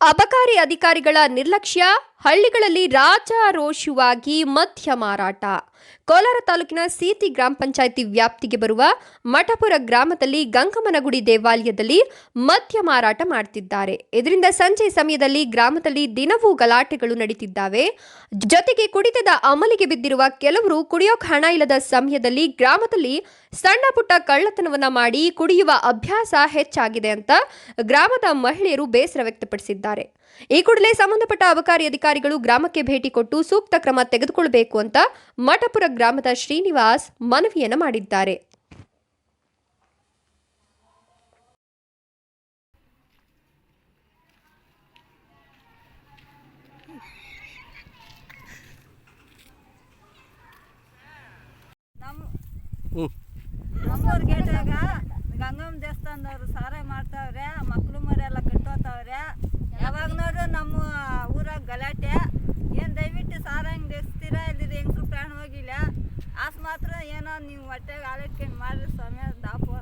ಅಬಕಾರಿ ಅಧಿಕಾರಿಗಳ ನಿರ್ಲಕ್ಷ್ಯ ಹಳ್ಳಿಗಳಲ್ಲಿ ರಾಜಾರೋಷವಾಗಿ ಮದ್ಯ ಮಾರಾಟ. ಕೋಲಾರ ತಾಲೂಕಿನ ಸೀತಿ ಗ್ರಾಮ ಪಂಚಾಯಿತಿ ವ್ಯಾಪ್ತಿಗೆ ಬರುವ ಮಠಪುರ ಗ್ರಾಮದಲ್ಲಿ ಗಂಗಮ್ಮನಗುಡಿ ದೇವಾಲಯದಲ್ಲಿ ಮದ್ಯ ಮಾರಾಟ ಮಾಡ್ತಿದ್ದಾರೆ. ಇದರಿಂದ ಸಂಜೆ ಸಮಯದಲ್ಲಿ ಗ್ರಾಮದಲ್ಲಿ ದಿನವೂ ಗಲಾಟೆಗಳು ನಡೀತಿದ್ದಾವೆ. ಜೊತೆಗೆ ಕುಡಿತದ ಅಮಲಿಗೆ ಬಿದ್ದಿರುವ ಕೆಲವರು ಕುಡಿಯೋಕ್ ಹಣ ಇಲ್ಲದ ಸಮಯದಲ್ಲಿ ಗ್ರಾಮದಲ್ಲಿ ಸಣ್ಣ ಪುಟ್ಟ ಕಳ್ಳತನವನ್ನ ಮಾಡಿ ಕುಡಿಯುವ ಅಭ್ಯಾಸ ಹೆಚ್ಚಾಗಿದೆ ಅಂತ ಗ್ರಾಮದ ಮಹಿಳೆಯರು ಬೇಸರ ವ್ಯಕ್ತಪಡಿಸಿದ್ದಾರೆ. ಈ ಕೂಡಲೇ ಸಂಬಂಧಪಟ್ಟ ಅಬಕಾರಿ ಅಧಿಕಾರಿಗಳು ಗ್ರಾಮಕ್ಕೆ ಭೇಟಿ ಕೊಟ್ಟು ಸೂಕ್ತ ಕ್ರಮ ತೆಗೆದುಕೊಳ್ಳಬೇಕು ಅಂತ ಮಠಪುರ ಗ್ರಾಮದ ಶ್ರೀನಿವಾಸ್ ಮನವಿಯನ್ನು ಮಾಡಿದ್ದಾರೆ. ನಮ್ಮೂರ ಗಂಗಮ್ಮ ದೇವಸ್ಥಾನದವ್ರು ಸಾರ ಮಾಡ್ತಾವ್ರೆ ಮಕ್ಳು ಮರೆಲ್ಲ ಮಾತ್ರ ಏನೋ ನೀವು ಹೊಟ್ಟೆಗೆ ಹಾಲಿಟ್ಕೊಂಡು ಮಾಡ್ರಿ ಸ್ವಾಮಿ ದಾಪು